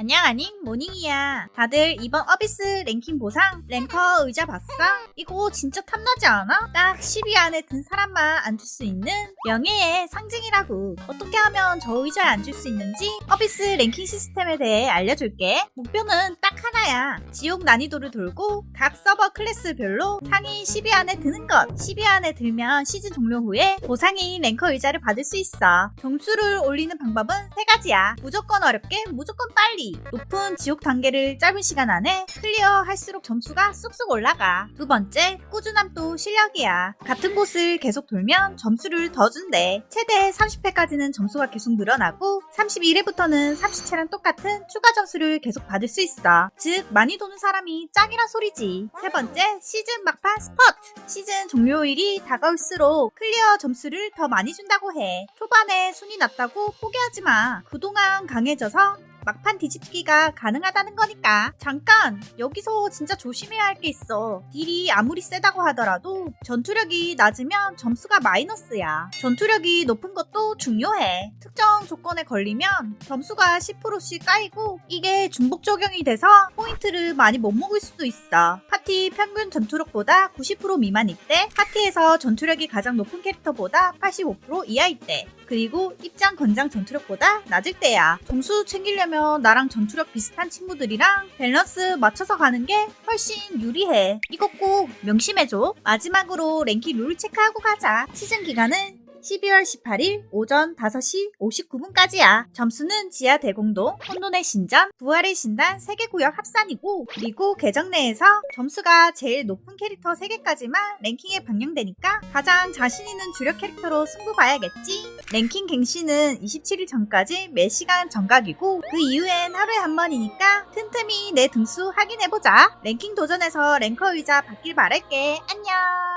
안녕 아님 모닝이야 다들 이번 어비스 랭킹 보상 랭커 의자 봤어? 이거 진짜 탐나지 않아? 딱 10위 안에 든 사람만 앉을 수 있는 명예의 상징이라고 어떻게 하면 저 의자에 앉을 수 있는지 어비스 랭킹 시스템에 대해 알려줄게 목표는 딱 하나야. 지옥 난이도를 돌고 각 서버 클래스별로 상위 10위 안에 드는 것 10위 안에 들면 시즌 종료 후에 보상인 랭커 의자를 받을 수 있어. 점수를 올리는 방법은 세 가지야. 무조건 어렵게 무조건 빨리. 높은 지옥 단계를 짧은 시간 안에 클리어할수록 점수가 쑥쑥 올라가. 두 번째 꾸준함 도 실력이야. 같은 곳을 계속 돌면 점수를 더 준대. 최대 30회까지는 점수가 계속 늘어나고 31회부터는 30채랑 똑같은 추가 점수를 계속 받을 수 있어 즉 많이 도는 사람이 짱이란 소리지. 세 번째 시즌 막판 스퍼트 시즌 종료일이 다가올수록 클리어 점수를 더 많이 준다고 해. 초반에 순위 낮다고 포기하지 마. 그동안 강해져서 막판 뒤집기가 가능하다는 거니까. 잠깐! 여기서 진짜 조심해야 할 게 있어. 딜이 아무리 세다고 하더라도 전투력이 낮으면 점수가 마이너스야. 전투력이 높은 것도 중요해. 특정 조건에 걸리면 점수가 10%씩 까이고 이게 중복 적용이 돼서 포인트를 많이 못 먹을 수도 있어. 파티 평균 전투력보다 90% 미만일 때 파티에서 전투력이 가장 높은 캐릭터보다 85% 이하일 때 그리고 입장 권장 전투력보다 낮을 때야. 점수 챙기려면 나랑 전투력 비슷한 친구들이랑 밸런스 맞춰서 가는 게 훨씬 유리해. 이거 꼭 명심해줘. 마지막으로 랭킹 룰 체크하고 가자. 시즌 기간은 12월 18일 오전 5시 59분까지야. 점수는 지하 대공동, 혼돈의 신전, 부활의 신단 3개 구역 합산이고 그리고 계정 내에서 점수가 제일 높은 캐릭터 3개까지만 랭킹에 반영되니까 가장 자신 있는 주력 캐릭터로 승부 봐야겠지. 랭킹 갱신은 27일 전까지 매 시간 정각이고 그 이후엔 하루에 한 번이니까 틈틈이 내 등수 확인해보자. 랭킹 도전에서 랭커 의자 받길 바랄게. 안녕.